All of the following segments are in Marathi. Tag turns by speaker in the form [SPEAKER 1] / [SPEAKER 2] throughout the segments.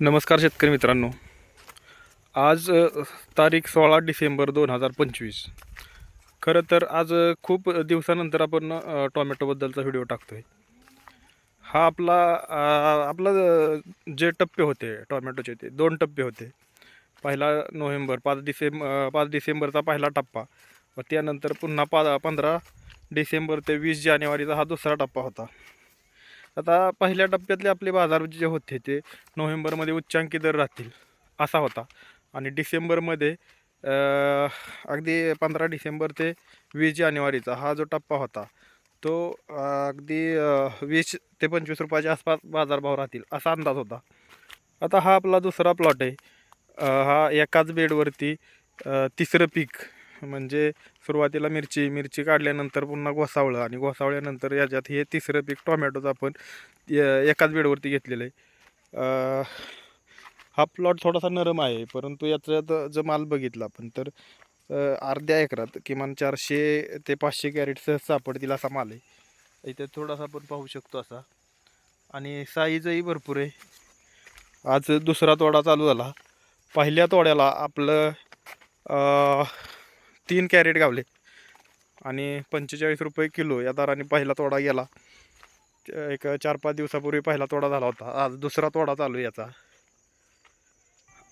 [SPEAKER 1] नमस्कार शेतकरी मित्रांनो. आज तारीख सोळा डिसेंबर दोन हजार पंचवीस. खरं तर आज खूप दिवसानंतर आपण टॉमॅटोबद्दलचा टोमॅटोबद्दलचा व्हिडिओ टाकतो आहे हा आपला आपला जे टप्पे होते टोमॅटोचे ते दोन टप्पे होते. पहिला नोव्हेंबर पाच डिसेंब पाच डिसेंबरचा पहिला टप्पा. व त्यानंतर पुन्हा पा पंधरा डिसेंबर ते वीस जानेवारीचा हा दुसरा टप्पा होता. आता पहिल्या टप्प्यातले आपले बाजार जे होते ते नोव्हेंबरमध्ये उच्चांकी दर राहतील असा होता. आणि डिसेंबरमध्ये अगदी पंधरा डिसेंबर ते वीस जानेवारीचा हा जो टप्पा होता तो अगदी वीस ते पंचवीस रुपयाच्या आसपास बाजारभाव राहतील असा अंदाज होता. आता हा आपला दुसरा प्लॉट आहे. हा एकाच बेडवरती तिसरं पीक म्हणजे सुरुवातीला मिरची मिरची काढल्यानंतर पुन्हा घोसावळं आणि घोसावळ्यानंतर याच्यात हे तिसरं पीक टोमॅटोचं आपण एकाच बेडवरती घेतलेलं आहे. हा प्लॉट थोडासा नरम आहे परंतु याच्यात जर माल बघितला आपण तर अर्ध्या एकरात किमान चारशे ते पाचशे कॅरेट सहज सापडतील असा माल आहे. इथे थोडासा आपण पाहू शकतो असा. आणि साईजही भरपूर आहे. आज दुसरा तोडा चालू झाला. पहिल्या तोड्याला आपलं तीन कॅरेट गावले. आणि पंचेचाळीस रुपये किलो या दराने पहिला तोडा गेला. एक चार पाच दिवसापूर्वी पहिला तोडा झाला होता. आज दुसरा तोडा चालू आहे याचा.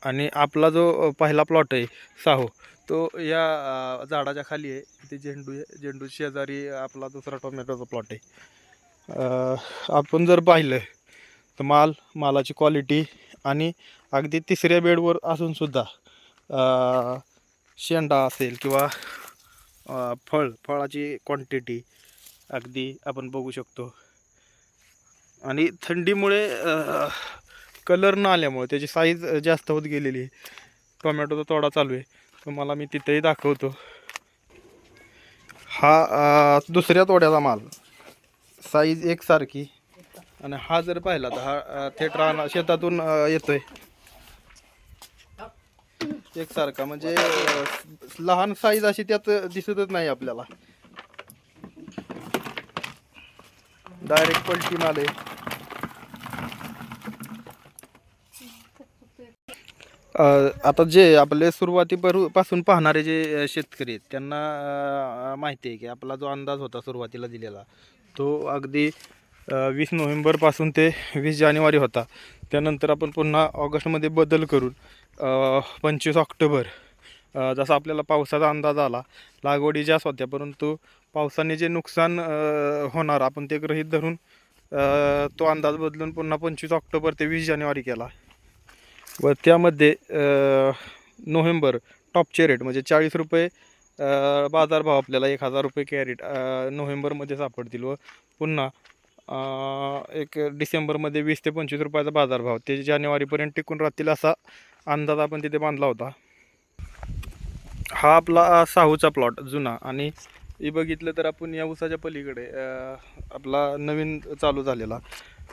[SPEAKER 1] आणि आपला जो पहिला प्लॉट आहे साहो तो या झाडाच्या खाली आहे. ते झेंडू आहे. झेंडू शेजारी आपला दुसरा टोमॅटोचा प्लॉट आहे. आपण जर पाहिलं तर माल मालाची क्वालिटी आणि अगदी तिसऱ्या बेडवर असूनसुद्धा शेंडा असेल किंवा फळ फळाची क्वांटिटी अगदी आपण बघू शकतो. आणि थंडीमुळे कलर न आल्यामुळे त्याची साईज जास्त होत गेलेली आहे. टोमॅटोचा तोडा चालू आहे. तुम्हाला मी तिथेही दाखवतो. हा दुसऱ्या तोड्याचा माल. साईज एकसारखी. आणि हा जर पाहिला तर हा थेट राहणार शेतातून येतो येतोय. एकसारखा म्हणजे लहान साईज अशी त्यात दिसतच नाही आपल्याला. डायरेक्ट पलटी आले आता जे आपले सुरुवातीपासून पाहणारे जे शेतकरी आहेत त्यांना माहिती आहे की आपला जो अंदाज होता सुरुवातीला दिलेला तो अगदी वीस नोव्हेंबरपासून ते वीस जानेवारी होता. त्यानंतर आपण पुन्हा ऑगस्टमध्ये बदल करून पंचवीस ऑक्टोबर. जसं जसा आपल्याला पावसाचा अंदाज आला लागवडी जास्त होत्या परंतु पावसाने जे नुकसान होणार आपण ते गृहीत धरून तो अंदाज बदलून पुन्हा पंचवीस ऑक्टोबर ते वीस जानेवारी केला. व त्यामध्ये नोव्हेंबर टॉपचे रेट म्हणजे चाळीस रुपये बाजारभाव आपल्याला एक हजार रुपये कॅरेट नोव्हेंबरमध्ये सापडतील व पुन्हा एक डिसेंबरमध्ये वीस ते पंचवीस रुपयाचा बाजारभाव ते जानेवारीपर्यंत टिकून राहतील असा अंदाज आपण तिथे बांधला होता. हा आपला साहूचा प्लॉट जुना. आणि हे बघितलं तर आपण या उसाच्या पलीकडे आपला नवीन चालू झालेला.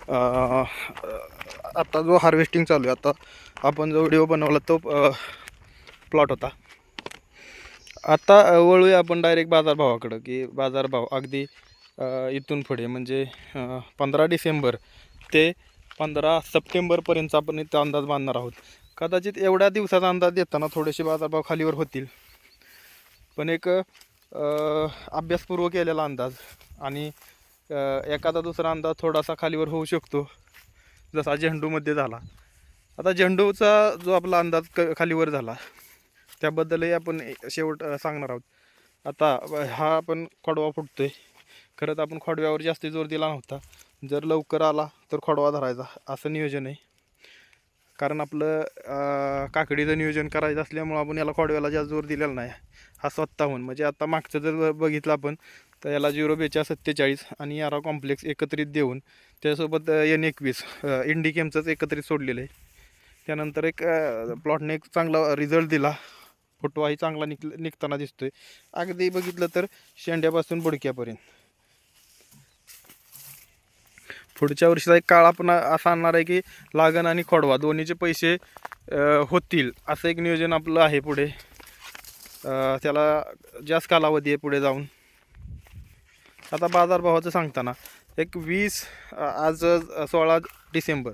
[SPEAKER 1] आत्ता आता जो हार्वेस्टिंग चालू आहे आता आपण जो व्हिडिओ बनवला तो प्लॉट होता. आता वळूया आपण डायरेक्ट बाजारभावाकडं की बाजारभाव अगदी इथून पुढे. म्हणजे पंधरा डिसेंबर ते पंधरा सप्टेंबरपर्यंत आपण इथं अंदाज बांधणार आहोत. कदाचित एवढ्या दिवसाचा अंदाज देताना थोडेसे बाजारभाव खालीवर होतील. पण एक अभ्यासपूर्व केलेला अंदाज आणि एखादा दुसरा अंदाज थोडासा खालीवर होऊ शकतो जसा झेंडूमध्ये झाला. आता झेंडूचा जो आपला अंदाज क खालीवर झाला त्याबद्दलही आपण शेवट सांगणार आहोत. आता हा आपण खोडवा फुटतो आहे खरंच आपण खोडव्यावर जास्त जोर दिला नव्हता. जर लवकर आला तर खोडवा धरायचा असं नियोजन आहे. कारण आपलं काकडीचं नियोजन करायचं असल्यामुळं आपण याला खोडव्याला जास्त जोर दिलेला नाही. हा स्वतःहून म्हणजे आता मागचं जर बघितलं आपण तर याला झिरो बेचा सत्तेचाळीस आणि यारा कॉम्प्लेक्स एकत्रित देऊन त्यासोबत एन एकवीस इंडिकेमचंच एकत्रित सोडलेलं आहे. त्यानंतर एक प्लॉटने एक चांगला रिझल्ट दिला. फोटोही चांगला निघ निघताना दिसतोय. अगदी बघितलं तर शेंड्यापासून बुडक्यापर्यंत. पुढच्या वर्षीचा एक काळ आपण असा आणणार आहे की लागण आणि खोडवा दोन्हीचे पैसे होतील असं एक नियोजन आपलं आहे पुढे. त्याला जास्त कालावधी आहे पुढे जाऊन. आता बाजारभावाचं सांगताना एक वीस आज सोळा डिसेंबर.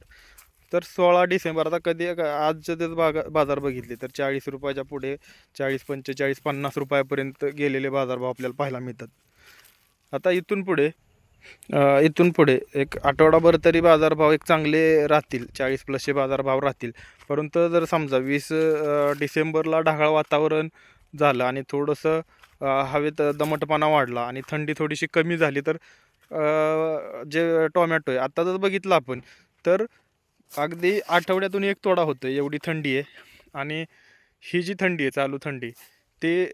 [SPEAKER 1] तर सोळा डिसेंबर आता कधी आजचे तेच बागा बाजार बघितले तर चाळीस रुपयाच्या पुढे चाळीस पंचेचाळीस पन्नास रुपयापर्यंत गेलेले बाजारभाव आपल्याला पाहायला मिळतात. आता इथून पुढे इथून पुढे एक आठवडाभर तरी बाजारभाव एक चांगले राहतील चाळीस प्लसचे बाजारभाव राहतील. परंतु जर समजा वीस डिसेंबरला ढगाळ वातावरण झालं आणि थोडंसं हवेत दमटपणा वाढला आणि थंडी थोडीशी कमी झाली तर जे टोमॅटो आहे आता जर बघितलं आपण तर अगदी आठवड्यातून एक तोडा होतो एवढी थंडी आहे. आणि ही जी थंडी आहे चालू थंडी ते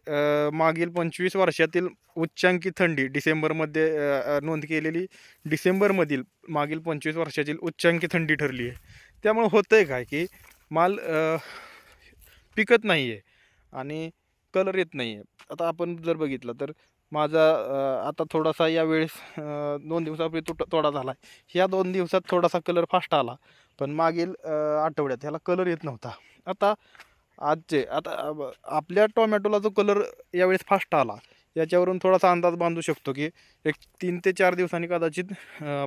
[SPEAKER 1] मागील पंचवीस वर्षातील उच्चांकी थंडी डिसेंबरमध्ये नोंद केलेली डिसेंबरमधील मागील पंचवीस वर्षातील उच्चांकी थंडी ठरली आहे. त्यामुळं होतं आहे काय की माल पिकत नाही आहे आणि कलर येत नाही आहे आता आपण जर बघितलं तर माझा आता थोडासा यावेळेस वेळेस दोन दिवसापूर्वी तुट तोडा झाला ह्या दोन दिवसात थोडासा कलर फास्ट आला. पण मागील आठवड्यात ह्याला कलर येत नव्हता. आता आजचे. आता आपल्या टोमॅटोला जो कलर यावेळेस फास्ट आला याच्यावरून थोडासा अंदाज बांधू शकतो की एक तीन ते चार दिवसांनी कदाचित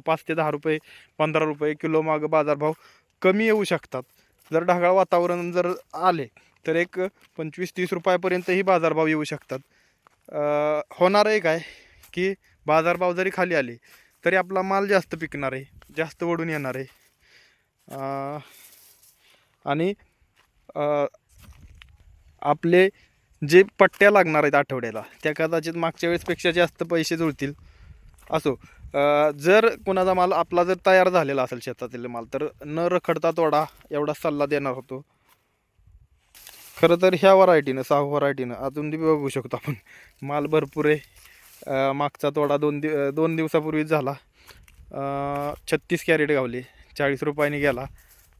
[SPEAKER 1] पाच ते दहा रुपये पंधरा रुपये किलो मागं बाजारभाव कमी येऊ शकतात. जर ढगाळ वातावरण जर आले तर एक पंचवीस तीस रुपयापर्यंतही बाजारभाव येऊ शकतात. होणार आहे काय की बाजारभाव जरी खाली आले तरी आपला माल जास्त पिकणार आहे जास्त वडून येणार आहे. आणि आपले जे पट्ट्या लागणार आहेत आठवड्याला त्या कदाचित मागच्या वेळेसपेक्षा जास्त पैसे जुळतील. असो जर कोणाचा माल आपला जर तयार झालेला असेल शेतातील माल तर न रखडता तोडा एवढा सल्ला देणार होतो. खरं तर ह्या व्हरायटीनं सहा व्हरायटीनं अजून बी बघू शकतो आपण. माल भरपूर आहे. मागचा तोडा दोन दि दोन दिवसापूर्वीच झाला. छत्तीस कॅरेट गावले चाळीस रुपयाने गेला.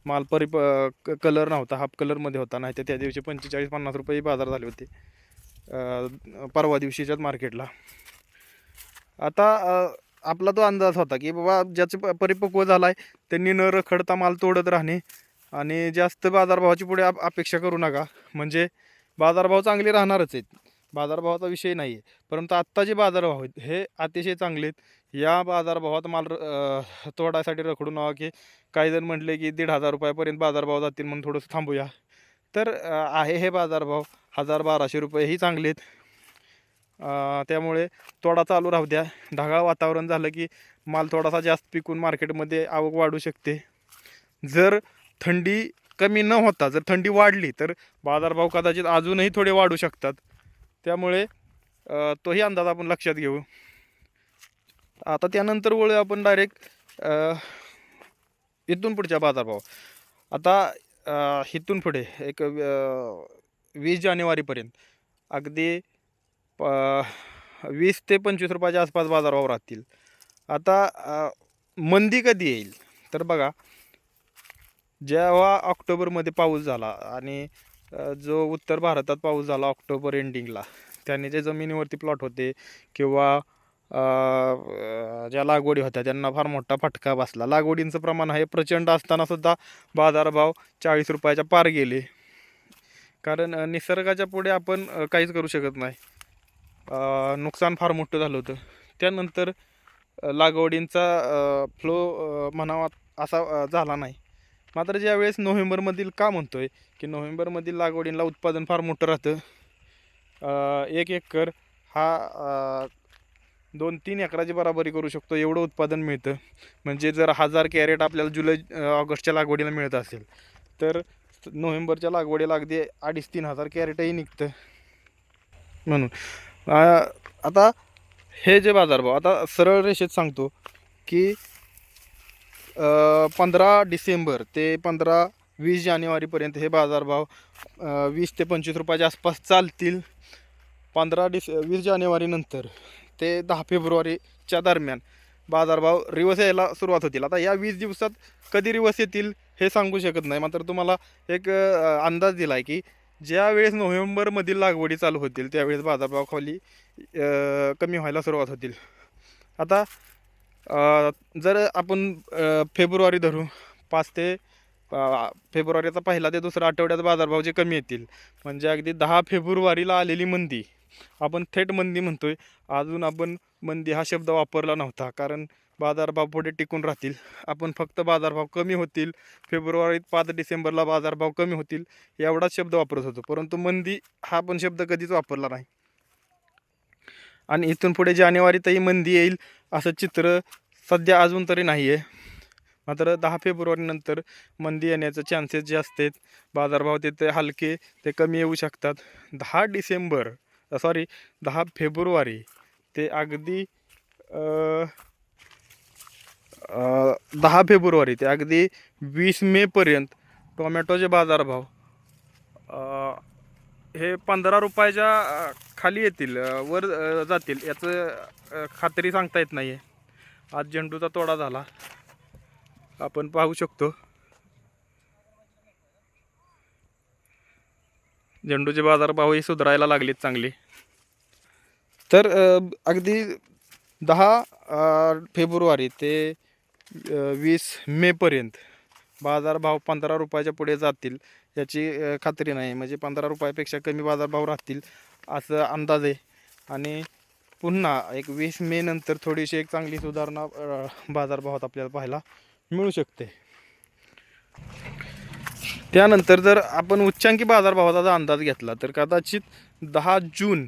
[SPEAKER 1] माल परी क कलर नव्हता हाफ कलरमध्ये होता. नाही तर त्या दिवशी पंचेचाळीस पन्नास रुपये बाजार झाले होते. परवा दिवशीच्याच मार्केटला आता आपला तो अंदाज होता की बाबा ज्याचं प- परिपक्व झाला आहे त्यांनी न रखडता माल तोडत राहणे आणि जास्त बाजारभावाची पुढे आप अपेक्षा करू नका. म्हणजे बाजारभाव चांगले राहणारच आहेत. बाजारभावाचा विषय नाही आहे परंतु आत्ता जे बाजारभाव आहेत हे अतिशय चांगले आहेत. या बाजारभावात माल र- तोडायसाठी रखडू नका की काही जण म्हटले की दीड हजार रुपयापर्यंत बाजारभाव जातील म्हणून थोडंसं थांबूया. तर आहे हे बाजारभाव हजार बाराशे रुपये ही चांगले आहेत. त्यामुळे तोडा चालू राहू द्या. ढगाळ वातावरण झालं की माल थोडासा जास्त पिकून मार्केटमध्ये आवक वाढू शकते. जर थंडी कमी न होता जर थंडी वाढली तर बाजारभाव कदाचित अजूनही थोडे वाढू शकतात. त्यामुळे तोही अंदाज आपण लक्षात घेऊ. आता त्यानंतर वळू आपण डायरेक्ट इथून पुढच्या बाजारभाव आता इथून पुढे एक वीस जानेवारीपर्यंत अगदी प वीस ते पंचवीस रुपयाच्या आसपास बाजारभाव राहतील. आता मंदी कधी येईल? तर बघा जेव्हा ऑक्टोबरमध्ये पाऊस झाला आणि जो उत्तर भारतात पाऊस झाला ऑक्टोबर एंडिंगला त्याने जे जमिनीवरती प्लॉट होते किंवा ज्या लागवडी होत्या त्यांना फार मोठा फटका बसला. लागवडींचं प्रमाण हे प्रचंड असताना सुद्धा बाजारभाव चाळीस रुपयाच्या पार गेले. कारण निसर्गाच्या पुढे आपण काहीच करू शकत नाही. नुकसान फार मोठं झालं होतं. त्यानंतर लागवडींचा फ्लो म्हणावा असा झाला नाही. मात्र ज्यावेळेस नोव्हेंबरमधील का म्हणतो आहे की नोव्हेंबरमधील लागवडींना उत्पादन फार मोठं राहतं एक एकर हा दोन तीन एकराची बराबरी करू शकतो एवढं उत्पादन मिळतं. म्हणजे जर हजार कॅरेट आपल्याला जुलै ऑगस्टच्या लागवडीला मिळत असेल तर नोव्हेंबरच्या लागवडीला अगदी अडीच तीन हजार कॅरेटही निघतं. म्हणून आता हे जे बाजारभाव आता सरळ रेषेत सांगतो की पंधरा डिसेंबर ते पंधरा वीस जानेवारीपर्यंत हे बाजारभाव वीस ते पंचवीस रुपयाच्या आसपास चालतील. पंधरा डिस वीस जानेवारीनंतर ते दहा फेब्रुवारीच्या दरम्यान. बाजारभाव रिवर्स यायला सुरुवात होतील. आता या वीस दिवसात कधी रिवर्स येतील हे सांगू शकत नाही. मात्र तुम्हाला एक अंदाज दिला आहे की ज्या वेळेस नोव्हेंबरमधील लागवडी चालू होतील त्यावेळेस बाजारभाव खाली कमी व्हायला सुरुवात होतील. आता जर आपण फेब्रुवारी धरू पाच ते फेब्रुवारीचा पहिला ते दुसरा आठवड्यात बाजारभाव जे कमी येतील. म्हणजे अगदी दहा फेब्रुवारीला आलेली मंदी. आपण थेट मंदी म्हणतोय. अजून आपण मंदी हा शब्द वापरला नव्हता. कारण बाजारभाव पुढे टिकून राहतील. आपण फक्त बाजारभाव कमी होतील. फेब्रुवारीत पाच डिसेंबरला बाजारभाव कमी होतील एवढाच शब्द वापरत होतो. परंतु मंदी हा पण शब्द कधीच वापरला नाही. आणि इथून पुढे जानेवारीतही मंदी येईल असं चित्र सध्या अजून तरी नाही आहे मात्र दहा फेब्रुवारीनंतर मंदी येण्याचे चान्सेस जे असतात बाजारभाव तिथे हलके ते कमी येऊ शकतात. दहा डिसेंबर सॉरी दहा फेब्रुवारी. ते अगदी दहा फेब्रुवारी ते अगदी वीस मेपर्यंत टोमॅटोचे बाजारभाव. हे पंधरा रुपयाच्या खाली येतील वर जातील. याचं खात्री सांगता येत नाही आहे आज झेंडूचा तोडा झाला. आपण पाहू शकतो. झेंडूचे बाजारभावही सुधारायला लागलेत चांगले. तर अगदी दहा फेब्रुवारी ते वीस मेपर्यंत बाजारभाव पंधरा रुपयाच्या पुढे जातील याची खात्री नाही. म्हणजे पंधरा रुपयापेक्षा कमी बाजारभाव राहतील असं अंदाज आहे. आणि पुन्हा एक वीस मे नंतर थोडीशी एक चांगली सुधारणा बाजारभावात आपल्याला पाहायला मिळू शकते. त्यानंतर जर आपण उच्चांकी बाजारभावाचा अंदाज घेतला तर कदाचित दहा जून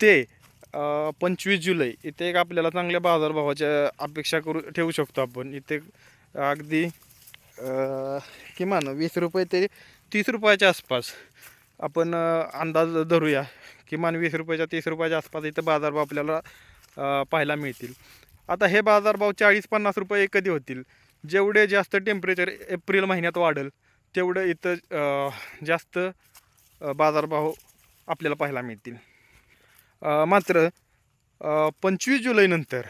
[SPEAKER 1] ते पंचवीस जुलै इथे एक आपल्याला चांगल्या बाजारभावाच्या अपेक्षा करू ठेवू शकतो आपण. इथे अगदी किमान वीस रुपये ते तीस रुपयाच्या आसपास आपण अंदाज धरूया. किमान वीस रुपयाच्या तीस रुपयाच्या आसपास इथं बाजारभाव आपल्याला पाहायला मिळतील. आता हे बाजारभाव चाळीस पन्नास रुपये कधी होतील? जेवढे जास्त टेम्परेचर एप्रिल महिन्यात वाढेल तेवढं इथं जास्त बाजारभाव आपल्याला पाहायला मिळतील. मात्र पंचवीस जुलैनंतर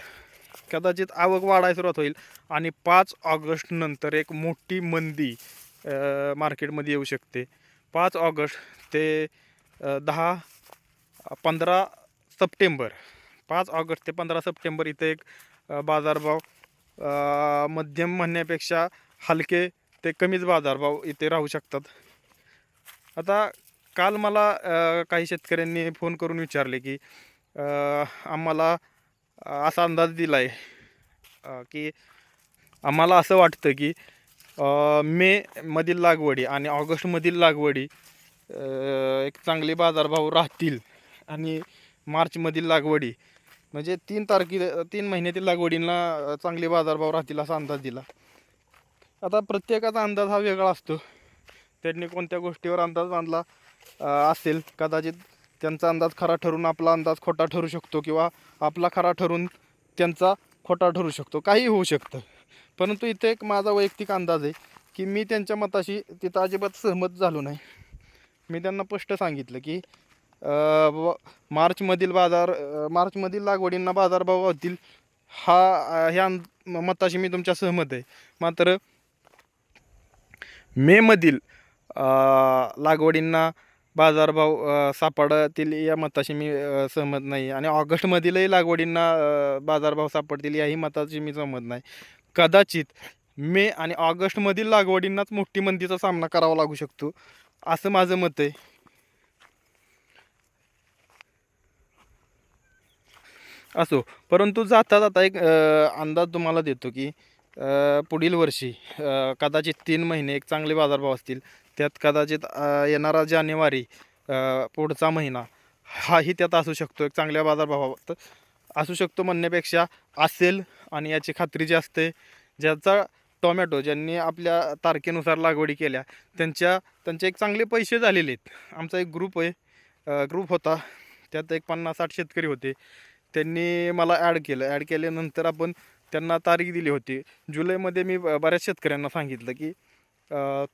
[SPEAKER 1] कदाचित आवक वाढायला सुरुवात होईल आणि पाच ऑगस्टनंतर एक मोठी मंदी मार्केटमध्ये येऊ शकते. पाच ऑगस्ट ते दहा पंधरा सप्टेंबर पाच ऑगस्ट ते पंधरा सप्टेंबर इथं एक बाजारभाव मध्यम म्हणण्यापेक्षा हलके ते कमीच बाजारभाव इथे राहू शकतात. आता काल मला काही शेतकऱ्यांनी फोन करून विचारले की आम्हाला असा अंदाज दिला आहे की आम्हाला असं वाटतं की मे मधील लागवडी आणि ऑगस्टमधील लागवडी एक चांगले बाजारभाव राहतील आणि मार्चमधील लागवडी म्हणजे तीन तारखे तीन महिन्यातील लागवडींना चांगले बाजारभाव राहतील असा अंदाज दिला. आता प्रत्येकाचा अंदाज हा वेगळा असतो. त्यांनी कोणत्या गोष्टीवर अंदाज बांधला असेल कदाचित त्यांचा अंदाज खरा ठरून आपला अंदाज खोटा ठरू शकतो किंवा आपला खरा ठरून त्यांचा खोटा ठरू शकतो. काही होऊ शकतं. परंतु इथे एक माझा वैयक्तिक अंदाज आहे की मी त्यांच्या मताशी तिथं अजिबात सहमत झालो नाही. मी त्यांना स्पष्ट सांगितलं की मार्चमधील बाजार मार्चमधील लागवडींना बाजारभाव होतील हा ह्या मताशी मी तुमच्या सहमत आहे. मात्र मेमधील लागवडींना बाजारभाव सापडतील या मताशी मी सहमत नाही. आणि ऑगस्टमधीलही लागवडींना बाजारभाव सापडतील याही मताशी मी सहमत नाही. कदाचित मे आणि ऑगस्टमधील लागवडींनाच मोठी मंदीचा सामना करावा लागू शकतो असं माझं मत आहे. असो परंतु जाता जाता एक अंदाज तुम्हाला देतो की पुढील वर्षी कदाचित तीन महिने एक चांगले बाजारभाव असतील त्यात कदाचित येणारा जानेवारी पुढचा महिना हाही त्यात असू शकतो एक चांगल्या बाजारभावात असू शकतो म्हणण्यापेक्षा असेल आणि याची खात्री जी असते ज्याचा टोमॅटो ज्यांनी आपल्या तारखेनुसार लागवडी केल्या त्यांच्या त्यांचे एक चांगले पैसे झालेले आहेत. आमचा एक ग्रुप आहे ग्रुप होता त्यात एक पन्नास साठ शेतकरी होते त्यांनी मला ॲड केलं. ॲड केल्यानंतर आपण त्यांना तारीख दिली होती. जुलैमध्ये मी ब- बऱ्याच शेतकऱ्यांना सांगितलं की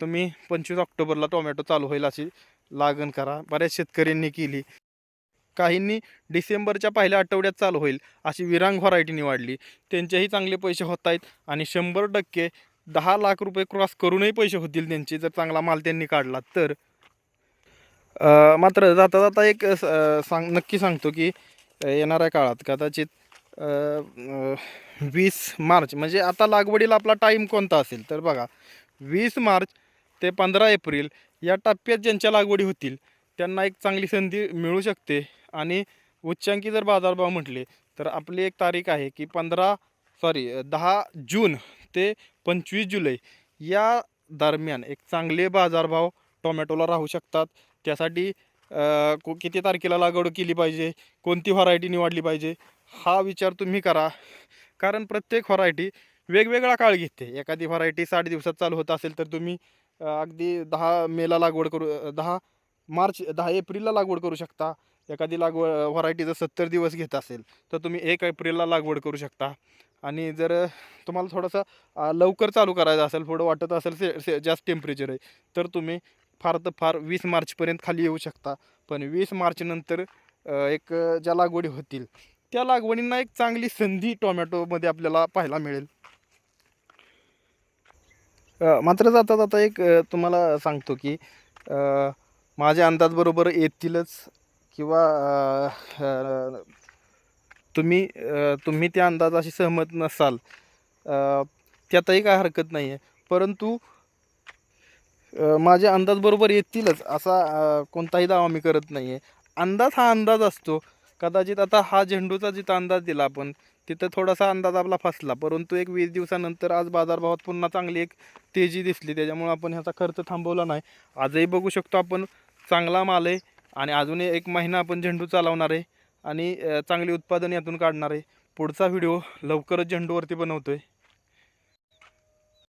[SPEAKER 1] तुम्ही पंचवीस ऑक्टोबरला टोमॅटो चालू होईल अशी लागण करा. बऱ्याच शेतकऱ्यांनी केली. काहींनी डिसेंबरच्या पहिल्या आठवड्यात चालू होईल अशी विरांग व्हरायटी निवडली त्यांचेही चांगले पैसे होत आहेत आणि शंभर टक्के दहा लाख रुपये क्रॉस करूनही पैसे होतील त्यांचे जर चांगला माल त्यांनी काढला तर. मात्र जाता जाता एक स- सांग नक्की सांगतो की येणाऱ्या काळात कदाचित वीस मार्च म्हणजे आता लागवडीला आपला टाईम कोणता असेल? तर बघा वीस मार्च ते पंधरा एप्रिल या टप्प्यात ज्यांच्या लागवडी होतील त्यांना एक चांगली संधी मिळू शकते. आणि उच्चांकी जर बाजारभाव म्हटले तर आपली एक तारीख आहे की पंधरा सॉरी दहा जून ते पंचवीस जुलै या दरम्यान एक चांगले बाजारभाव टोमॅटोला राहू शकतात. त्यासाठी किती तारखेला लागवड केली पाहिजे? कोणती व्हरायटी निवडली पाहिजे? हा विचार तुम्ही करा. कारण प्रत्येक व्हरायटी वेगवेगळा काळ घेते. एखादी व्हरायटी साठ दिवसात चालू होत असेल तर तुम्ही अगदी दहा मेला लागवड करू दहा मार्च दहा एप्रिलला लागवड करू शकता. एखादी लागवड व्हरायटी जर सत्तर दिवस घेत असेल तर तुम्ही एक एप्रिलला लागवड करू शकता. आणि जर तुम्हाला थोडंसं लवकर चालू करायचं असेल थोडं वाटत असेल से से जास्त टेम्परेचर आहे तर तुम्ही फार तर फार वीस मार्चपर्यंत खाली येऊ शकता. पण वीस मार्चनंतर एक ज्या लागवडी होतील त्या लागवडींना एक चांगली संधी टोमॅटोमध्ये आपल्याला पाहायला मिळेल. मात्र जाता जाता एक तुम्हाला सांगतो की माझ्या अंदाजबरोबर येतीलच किंवा तुम्ही तुम्ही त्या अंदाजाशी सहमत नसाल त्यातही काय हरकत नाही आहे परंतु माझ्या अंदाजबरोबर येतीलच असा कोणताही दावा मी करत नाही आहे अंदाज हा अंदाज असतो. कदाचित आता हा झेंडूचा जिथं अंदाज दिला आपण तिथं थोडासा अंदाज आपला फसला. परंतु एक वीस दिवसानंतर आज बाजारभावात पुन्हा चांगली एक तेजी दिसली. त्याच्यामुळे आपण ह्याचा खर्च थांबवला नाही. आजही बघू शकतो आपण चांगला माल आहे आणि अजूनही एक महिना आपण झेंडू चालवणार आहे आणि चांगली उत्पादन यातून काढणार आहे. पुढचा व्हिडिओ लवकरच झेंडूवरती बनवतो आहे